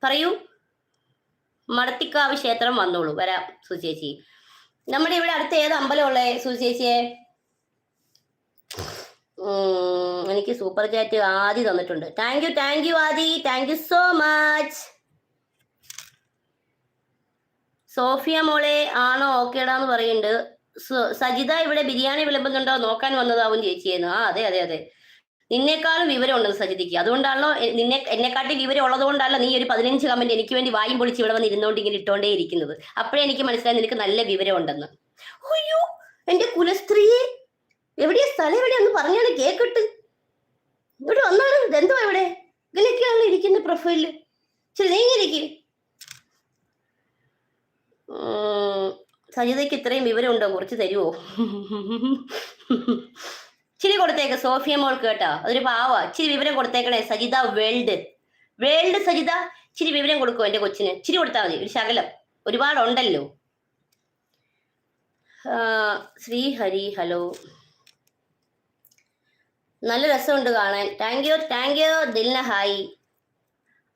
പറയൂ. മടത്തിക്കാവ് ക്ഷേത്രം വന്നോളൂ. വരാം സുചേച്ചി. നമ്മുടെ ഇവിടെ അടുത്ത് ഏത് അമ്പലമുള്ളേ സുചേച്ചിയെ? എനിക്ക് സൂപ്പർ ചാറ്റ് ആദി തന്നിട്ടുണ്ട്. Thank you thank you Aadi. Thank you so much Sophia മോളെ ആണോ ഓക്കേടാന്ന് പറയുന്നുണ്ട് സജിത ഇവിടെ ബിരിയാണി വിളമ്പുന്നുണ്ടോ? നോക്കാൻ വന്നതാവും ചേച്ചിയെന്ന്. ആ അതെ അതെ അതെ. നിന്നെക്കാളും വിവരം ഉണ്ട് സജിതയ്ക്ക്. അതുകൊണ്ടാണല്ലോ നിന്നെ എന്നെക്കാട്ടി വിവരം ഉള്ളതുകൊണ്ടാണല്ലോ നീ ഒരു പതിനഞ്ച് കമന്റ് എനിക്ക് വേണ്ടി വായും പൊളിച്ച് ഇവിടെ വന്ന് ഇരുന്നോണ്ട് ഇങ്ങനെ ഇട്ടോണ്ടേ ഇരിക്കുന്നത്. അപ്പോഴേ എനിക്ക് മനസ്സിലായി നിനക്ക് നല്ല വിവരം ഉണ്ടെന്ന് അയ്യോ എന്റെ കുലസ്ത്രീയെ എവിടെയാ സ്ഥലം? എവിടെയാന്ന് പറഞ്ഞാണ് കേക്കട്ട്. ഇവിടെ വന്നാണ്. ഇതെന്തോ ഇവിടെ? ഇങ്ങനെയൊക്കെയാണല്ലോ ഇരിക്കുന്ന പ്രൊഫൈലിൽ ശരി നീ. സജിതയ്ക്ക് ഇത്രയും വിവരമുണ്ടോ? കുറച്ച് തരുമോ ഇച്ചിരി കൊടുത്തേക്ക് സോഫിയ മോൾ കേട്ടോ. അതൊരു പാവ. ഇച്ചിരി വിവരം കൊടുത്തേക്കണേ സജിത വേൾഡ്. വേൾഡ് സജിത ഇച്ചിരി വിവരം കൊടുക്കും എന്റെ കൊച്ചിന്. ഇച്ചിരി കൊടുത്താൽ മതി ഒരു ശകലം. ഒരുപാടുണ്ടല്ലോ. ശ്രീഹരി ഹലോ. നല്ല രസമുണ്ട് കാണാൻ. Thank you thank you Dilna hi.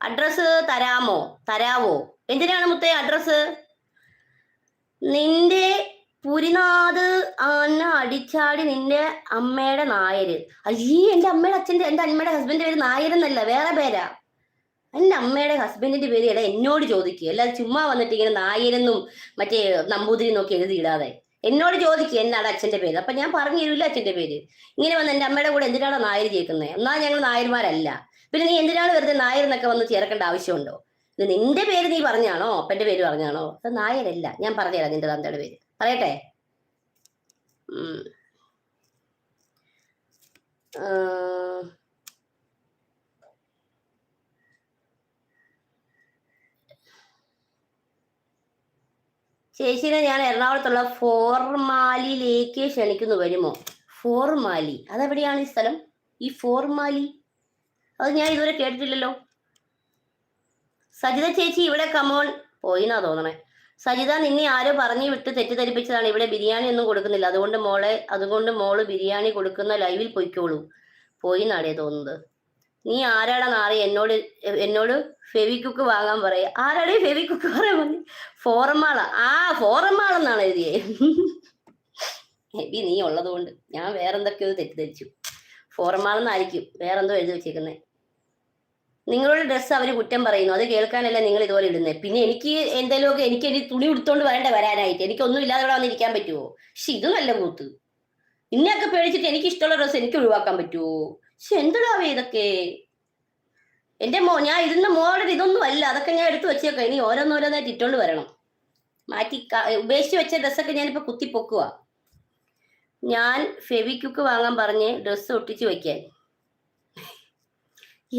Address തരാമോ? തരാവോ? എന്തിനാണ് മുത്തേ അഡ്രസ്സ് നിന്റെ പുരിനാഥ് അന്ന അടിച്ചാടി നിന്റെ അമ്മയുടെ നായര് അയ്യേ എന്റെ അമ്മയുടെ അച്ഛന്റെ എന്റെ അമ്മയുടെ ഹസ്ബൻഡിന്റെ പേര് നായരെന്നല്ല വേറെ പേരാ. എന്റെ അമ്മയുടെ ഹസ്ബൻഡിന്റെ പേര് എടാ എന്നോട് ചോദിക്കുക അല്ലാതെ ചുമ്മാ വന്നിട്ട് ഇങ്ങനെ നായരെന്നും മറ്റേ നമ്പൂതിരി നോക്കി എഴുതിയിടാതെ എന്നോട് ചോദിക്കുക എന്നാണ് അച്ഛന്റെ പേര്. അപ്പൊ ഞാൻ പറഞ്ഞു തരൂല അച്ഛന്റെ പേര്. ഇങ്ങനെ വന്ന് എന്റെ അമ്മയുടെ കൂടെ എന്തിനാണോ നായർ ചേർക്കുന്നത് എന്നാ ഞങ്ങൾ നായന്മാരല്ല. പിന്നെ നീ എന്തിനാണ് വെറുതെ നായർ എന്നൊക്കെ വന്ന് ചേർക്കേണ്ട ആവശ്യമുണ്ടോ? നിന്റെ പേര് നീ പറഞ്ഞാണോ? അപ്പന്റെ പേര് പറഞ്ഞാണോ? അത് നായരല്ല. ഞാൻ പറഞ്ഞുതരാം നിന്റെ തന്തയുടെ പേര്. പറയട്ടെ? ചേച്ചിനെ ഞാൻ എറണാകുളത്തുള്ള ഫോർമാലിയിലേക്ക് ക്ഷണിക്കുന്നു വരുമോ? ഫോർമാലി. അതെവിടെയാണ് ഈ സ്ഥലം? ഈ ഫോർമാലി? അത് ഞാൻ ഇതുവരെ കേട്ടിട്ടില്ലല്ലോ. സജിത ചേച്ചി ഇവിടെ കമോൺ പോയിന്നാ തോന്നണേ. സജിത നിന്നെ ആരോ പറഞ്ഞു വിട്ട് തെറ്റിദ്ധരിപ്പിച്ചതാണ്. ഇവിടെ ബിരിയാണി ഒന്നും കൊടുക്കുന്നില്ല. അതുകൊണ്ട് മോളെ അതുകൊണ്ട് മോൾ ബിരിയാണി കൊടുക്കുന്ന ലൈവിൽ പൊയ്ക്കോളൂ. പോയി നാടേ തോന്നുന്നത്. നീ ആരാടാ നാറി? എന്നോട് എന്നോട് ഫെവിക്കുക്ക് വാങ്ങാൻ പറയ. ആരാടേ ഫെവിക്കുക്ക് പറയാൻ പറഞ്ഞു ഫോറമാള ആ. ഫോറമാളെന്നാണ് എഴുതിയേ. ഹെബി നീ ഉള്ളതുകൊണ്ട്. ഞാൻ വേറെന്തൊക്കെയോ തെറ്റിദ്ധരിച്ചു. ഫോറമാളെന്നായിരിക്കും വേറെന്തോ എഴുതി വെച്ചേക്കുന്നേ. നിങ്ങളുടെ ഡ്രസ്സ് അവർ കുറ്റം പറയുന്നു. അത് കേൾക്കാനല്ല നിങ്ങൾ ഇതുപോലെ ഇടുന്നത് പിന്നെ എനിക്ക് എന്തെങ്കിലുമൊക്കെ എനിക്ക് ഇനി തുണി ഉടുത്തോണ്ട് വരണ്ടേ വരാനായിട്ട് എനിക്കൊന്നും ഇല്ലാതെ ഇവിടെ വന്നിരിക്കാൻ പറ്റുമോ പക്ഷെ ഇത് നല്ല കൂത്ത്. ഇന്നൊക്കെ പേടിച്ചിട്ട് എനിക്ക് ഇഷ്ടമുള്ള ഡ്രസ്സ് എനിക്ക് ഒഴിവാക്കാൻ പറ്റുമോ പക്ഷെ എന്തിടാവേ ഇതൊക്കെ? എന്റെ മോ ഞാൻ ഇരുന്ന മോളുടെ ഇതൊന്നും അല്ല. അതൊക്കെ ഞാൻ എടുത്തു വെച്ചേക്കാം ഇനി ഓരോന്നോരോന്നായിട്ട് ഇട്ടോണ്ട് വരണം. മാറ്റി ഉപേക്ഷിച്ച് വെച്ച ഡ്രസ്സൊക്കെ ഞാനിപ്പോ കുത്തി പൊക്കുക ഞാൻ ഫെവിക്യുക്ക് വാങ്ങാൻ പറഞ്ഞ് ഡ്രസ്സ് ഒട്ടിച്ചു വെക്കാൻ.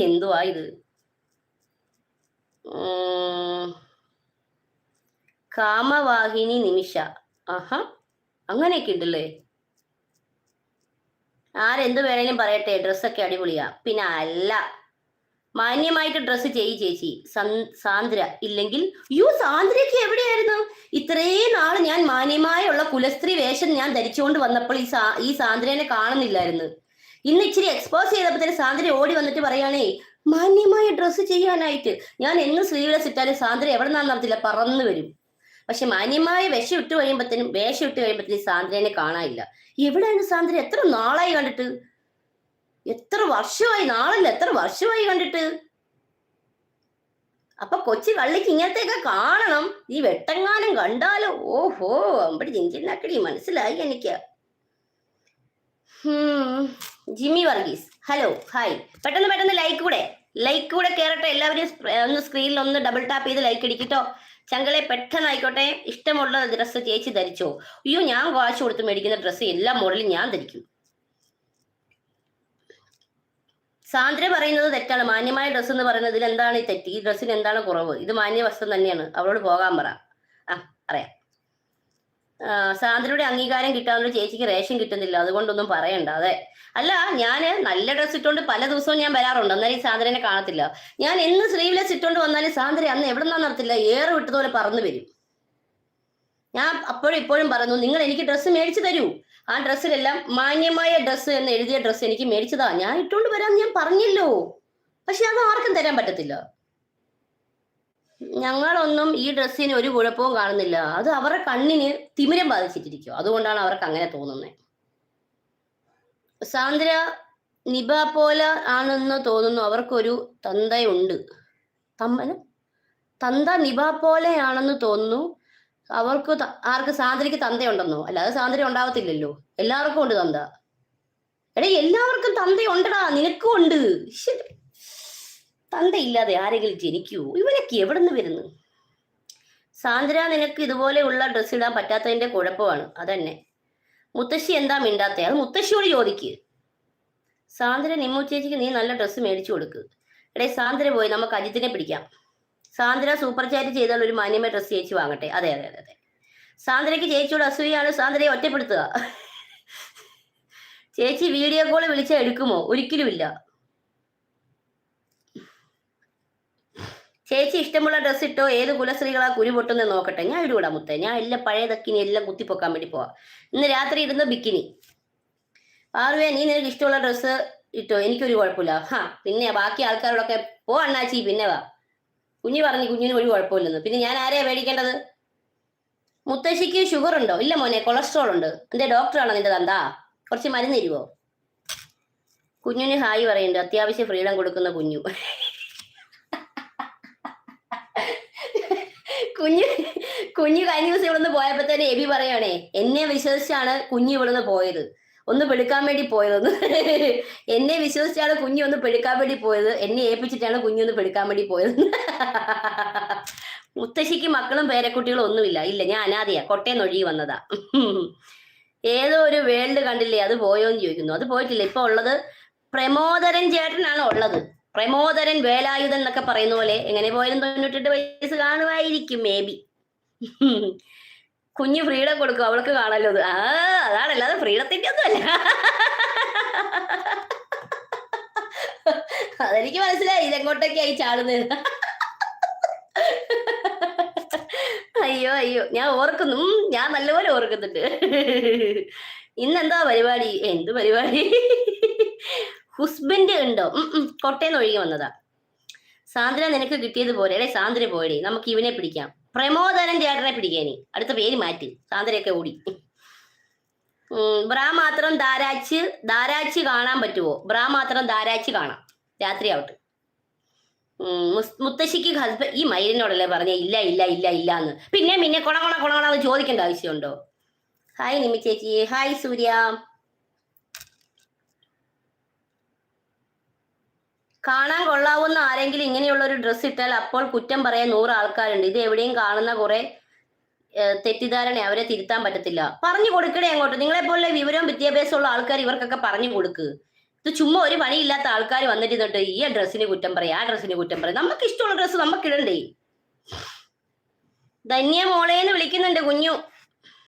എന്തുവാ ഇത്. കാമവാഹിനി നിമിഷ. ആഹാ അങ്ങനെയൊക്കെ ഉണ്ടല്ലേ? ആരെന്ത് വേണേലും പറയട്ടെ ഡ്രസ്സൊക്കെ അടിപൊളിയാ. പിന്നെ അല്ല മാന്യമായിട്ട് ഡ്രസ്സ് ചെയ്യ് ചേച്ചി. സാന്ദ്ര ഇല്ലെങ്കിൽ യു സാന്ദ്രയ്ക്ക് എവിടെയായിരുന്നു? ഇത്രയും നാൾ ഞാൻ മാന്യമായുള്ള കുലസ്ത്രീ വേഷം ഞാൻ ധരിച്ചുകൊണ്ട് വന്നപ്പോൾ ഈ സാ ഈ സാന്ദ്രനെ കാണുന്നില്ലായിരുന്നു. ഇന്ന് ഇച്ചിരി എക്സ്പോസ് ചെയ്തപ്പോൾ തന്നെ സാന്ദ്ര ഓടി വന്നിട്ട് പറയുകയാണേ മാന്യമായ ഡ്രസ്സ് ചെയ്യാനായിട്ട് ഞാൻ എന്ന് സ്ലീവ്ലെസ് ഇട്ടാലും സാന്ദ്ര എവിടെ നിന്നാന്ന് നടത്തില്ല പറന്നു വരും. പക്ഷെ മാന്യമായ വിഷം ഇട്ട് കഴിയുമ്പോഴത്തേനും വേഷം ഇട്ട് കഴിയുമ്പോഴത്തേനും സാന്ദ്രനെ കാണാനില്ല. എവിടെയാണ് സാന്ദ്ര എത്ര നാളായി കണ്ടിട്ട്? എത്ര വർഷമായി? നാളല്ല എത്ര വർഷമായി കണ്ടിട്ട്? അപ്പൊ കൊച്ചു കള്ളിക്ക് ഇങ്ങനത്തെയൊക്കെ കാണണം. ഈ വെട്ടങ്ങാനം കണ്ടാലോ? ഓഹോ അമ്പടി ജിഞ്ചിനാക്കടി മനസ്സിലായി എനിക്ക്. ജിമ്മി വർഗീസ്. ഹലോ ഹായ് പെട്ടെന്ന് പെട്ടെന്ന് ലൈക്ക് കൂടെ. ലൈക്ക് കൂടെ കയറട്ടെ എല്ലാവരും ഒന്ന് സ്ക്രീനിൽ ഒന്ന് ഡബിൾ ടാപ്പ് ചെയ്ത് ലൈക്ക് ഇടിക്കട്ടോ ചങ്കളെ പെട്ടെന്ന് ആയിക്കോട്ടെ ഇഷ്ടമുള്ള ഡ്രസ്സ് ചേച്ചി ധരിച്ചോ. അയ്യോ ഞാൻ വാശി കൊടുത്ത് മേടിക്കുന്ന ഡ്രസ്സ് എല്ലാ മോഡലും ഞാൻ ധരിക്കും. സാന്ദ്ര പറയുന്നത് തെറ്റാണ്. മാന്യമായ ഡ്രസ്സ് എന്ന് പറയുന്നതിൽ എന്താണ് ഈ തെറ്റ്? ഈ ഡ്രസ്സിന് എന്താണ് കുറവ്? ഇത് മാന്യ വസ്ത്രം തന്നെയാണ്. അവളോട് പോകാൻ പറ. ആ അറിയാം സാന്ദ്രയുടെ അംഗീകാരം കിട്ടാനുള്ള ചേച്ചിക്ക് റേഷൻ കിട്ടുന്നില്ല. അതുകൊണ്ടൊന്നും പറയണ്ട. അതെ. അല്ല ഞാൻ നല്ല ഡ്രസ്സ് ഇട്ടുകൊണ്ട് പല ദിവസവും ഞാൻ വരാറുണ്ട്. അന്നേരം ഈ സാന്ദ്രനെ കാണത്തില്ല. ഞാൻ എന്ന് സ്ലീവ്ലെസ് ഇട്ടുകൊണ്ട് വന്നാലും സാന്ദ്ര അന്ന് എവിടെ നിന്നാ നടത്തില്ല. ഏറെ വിട്ടതുപോലെ പറന്നു വരും. ഞാൻ അപ്പോഴും ഇപ്പോഴും പറഞ്ഞു നിങ്ങൾ എനിക്ക് ഡ്രസ്സ് മേടിച്ചു തരൂ. ആ ഡ്രസ്സിലെല്ലാം മാന്യമായ ഡ്രസ്സ് എന്ന് എഴുതിയ ഡ്രസ്സ് എനിക്ക് മേടിച്ചതാ. ഞാൻ ഇട്ടുകൊണ്ട് വരാമെന്ന് ഞാൻ പറഞ്ഞല്ലോ. പക്ഷെ അത് ആർക്കും തരാൻ പറ്റത്തില്ല. ഞങ്ങളൊന്നും ഈ ഡ്രസ്സിന് ഒരു കുഴപ്പവും കാണുന്നില്ല. അത് അവരുടെ കണ്ണിന് തിമിരം ബാധിച്ചിട്ടിരിക്കും. അതുകൊണ്ടാണ് അവർക്ക് അങ്ങനെ തോന്നുന്നത് സാന്ദ്ര നിബ പോലെ ആണെന്ന് തോന്നുന്നു. അവർക്കൊരു തന്തയുണ്ട്. തമ്മന തന്ത നിബ പോലെയാണെന്ന് തോന്നുന്നു. അവർക്ക് ആർക്ക് സാന്ദ്രയ്ക്ക് തന്തയുണ്ടെന്നോ? അല്ലാതെ സാന്ദ്ര ഉണ്ടാവത്തില്ലല്ലോ. എല്ലാവർക്കും ഉണ്ട് തന്ത. എടാ എല്ലാവർക്കും തന്തയുണ്ടടാ. നിനക്കും ഉണ്ട്. തന്തയില്ലാതെ ആരെങ്കിലും ജനിക്കുവോ? ഇവനൊക്കെ എവിടെ നിന്ന് വരുന്നു? സാന്ദ്ര നിനക്ക് ഇതുപോലെയുള്ള ഡ്രസ് ഇടാൻ പറ്റാത്തതിന്റെ കുഴപ്പമാണ്. അതന്നെ. മുത്തശ്ശി എന്താ മിണ്ടാത്തെ? അത് മുത്തശ്ശിയോട് ചോദിക്ക്. സാന്ദ്ര നിമ്മു ചേച്ചിക്ക് നീ നല്ല ഡ്രസ്സ് മേടിച്ചു കൊടുക്ക്. എടേ സാന്ദ്ര പോയി. നമുക്ക് അജിത്തിനെ പിടിക്കാം. സാന്ദ്ര സൂപ്പർ ചാറ്റ് ചെയ്താൽ ഒരു മാന്യമായ ഡ്രസ്സ് ചേച്ചി വാങ്ങട്ടെ. അതെ അതെ അതെ അതെ. സാന്ദ്രയ്ക്ക് ചേച്ചിയോട് അസൂയാണ് സാന്ദ്രയെ ഒറ്റപ്പെടുത്തുക. ചേച്ചി വീഡിയോ കോൾ വിളിച്ചാൽ എടുക്കുമോ? ഒരിക്കലുമില്ല. ചേച്ചി ഇഷ്ടമുള്ള ഡ്രസ്സ് ഇട്ടോ ഏത് കുലസ്ത്രീകളാ കുരു പൊട്ടുന്നത് നോക്കട്ടെ. ഞാൻ ഇടൂടാ മുത്തേ. ഞാൻ എല്ലാം പഴയതൊക്കിനി എല്ലാം കുത്തിപ്പൊക്കാൻ വേണ്ടി പോവാ. ഇന്ന് രാത്രി ഇടുന്ന ബിക്കിനി. ആറുവേ നീ നിനക്ക് ഇഷ്ടമുള്ള ഡ്രസ്സ് ഇട്ടോ? എനിക്കൊരു കുഴപ്പമില്ല. ഹാ പിന്നെ ബാക്കി ആൾക്കാരോടൊക്കെ പോ അണ്ണാച്ചി പിന്നെ വാ. കുഞ്ഞു പറഞ്ഞു കുഞ്ഞിന് ഒരു കുഴപ്പമില്ലെന്ന്. പിന്നെ ഞാൻ ആരെയാ മേടിക്കേണ്ടത് മുത്തശ്ശിക്ക് ഷുഗർ ഉണ്ടോ? ഇല്ല മോനെ കൊളസ്ട്രോൾ ഉണ്ട്. എന്റെ ഡോക്ടറാണോ നിന്റെ തന്താ? കുറച്ച് മരുന്ന് തരുവോ? കുഞ്ഞിന് ഹായ് പറയുന്നുണ്ട്. അത്യാവശ്യം ഫ്രീഡം കൊടുക്കുന്ന കുഞ്ഞു. കുഞ്ഞു കുഞ്ഞ് കഴിഞ്ഞ ദിവസം ഇവിടുന്ന് പോയപ്പോ തന്നെ എബി പറയണേ എന്നെ വിശ്വസിച്ചാണ് കുഞ്ഞ് ഇവിടുന്ന് പോയത്. ഒന്ന് പെടുക്കാൻ വേണ്ടി പോയതൊന്ന് എന്നെ വിശ്വസിച്ചാണ് കുഞ്ഞു ഒന്ന് പെടുക്കാൻ വേണ്ടി പോയത്. എന്നെ ഏൽപ്പിച്ചിട്ടാണ് കുഞ്ഞു ഒന്ന് പെടുക്കാൻ വേണ്ടി പോയത്. മുത്തശ്ശിക്ക് മക്കളും പേരക്കുട്ടികളും ഒന്നുമില്ല. ഇല്ല ഞാൻ അനാഥയാ. കൊട്ടയം ഒഴുകി വന്നതാ. ഏതോ ഒരു വേൾഡ് കണ്ടില്ലേ അത് പോയോന്ന് ചോദിക്കുന്നു. അത് പോയിട്ടില്ല. ഇപ്പൊ ഉള്ളത് പ്രമോദരൻ ചേട്ടനാണ് ഉള്ളത്. പ്രമോദരൻ വേലായുധൻ എന്നൊക്കെ പറയുന്ന പോലെ എങ്ങനെ പോയാലും തൊണ്ണൂറ്റെട്ട് വയസ്സ് കാണുമായിരിക്കും മേ ബി കുഞ്ഞു ഫ്രീഡം കൊടുക്കും അവൾക്ക് കാണല്ലോ അത്. ആ അതാണ് അല്ലാതെ ഫ്രീഡത്തിന്റെ ഒന്നുമല്ല. അതെനിക്ക് മനസ്സിലായി ഇതെങ്ങോട്ടൊക്കെയായി ചാടുന്നത്. അയ്യോ അയ്യോ ഞാൻ ഓർക്കുന്നു. ഞാൻ നല്ലപോലെ ഓർക്കുന്നുണ്ട്. ഇന്നെന്താ പരിപാടി? എന്ത് പരിപാടി? ഹസ്ബൻഡ് ഉണ്ടോ ഉം, ഉം, കോട്ടയം ഒഴുകി വന്നതാ. സാന്ദ്ര നിനക്ക് കിട്ടിയത് പോലെ അല്ലേ സാന്ദ്ര പോയടി നമുക്ക് ഇവനെ പിടിക്കാം. പ്രമോദനൻ ചേട്ടനെ പിടിക്കാനി അടുത്ത പേര് മാറ്റി. സാന്ദ്രയൊക്കെ ഓടി. ബ്രാ മാത്രം ധാരാച്ച് ധാരാച്ച് കാണാൻ പറ്റുമോ ബ്രാ മാത്രം ധാരാച്ച് കാണാം. രാത്രി ആവട്ടെ. മുത്തശ്ശിക്ക് ഹസ്ബൻഡ് ഈ മയിലിനോടല്ലേ പറഞ്ഞ ഇല്ല ഇല്ല ഇല്ല ഇല്ല എന്ന് പിന്നെ പിന്നെ കൊണകൊണ കൊണകൊണ ചോദിക്കേണ്ട ആവശ്യമുണ്ടോ? ഹായ് നിമി ചേച്ചി. ഹായ് സൂര്യ. കാണാൻ കൊള്ളാവുന്ന ആരെങ്കിലും ഇങ്ങനെയുള്ള ഒരു ഡ്രസ്സ് ഇട്ടാൽ അപ്പോൾ കുറ്റം പറയാൻ നൂറ് ആൾക്കാരുണ്ട്. ഇത് എവിടെയും കാണുന്ന കുറെ തെറ്റിദ്ധാരണ അവരെ തിരുത്താൻ പറ്റത്തില്ല. പറഞ്ഞു കൊടുക്കണേ അങ്ങോട്ട്. നിങ്ങളെ പോലെ വിവരവും വിദ്യാഭ്യാസമുള്ള ആൾക്കാർ ഇവർക്കൊക്കെ പറഞ്ഞു കൊടുക്ക്. ഇത് ചുമ്മാ ഒരു പണിയില്ലാത്ത ആൾക്കാർ വന്നിട്ട് തൊട്ട് ഈ ഡ്രസ്സിന് കുറ്റം പറയാം ആ ഡ്രസ്സിന് കുറ്റം പറയാം. നമുക്ക് ഇഷ്ടമുള്ള ഡ്രസ്സ് നമുക്ക് ഇടണ്ടേ? ധന്യ മോളേന്ന് വിളിക്കുന്നുണ്ട് കുഞ്ഞു.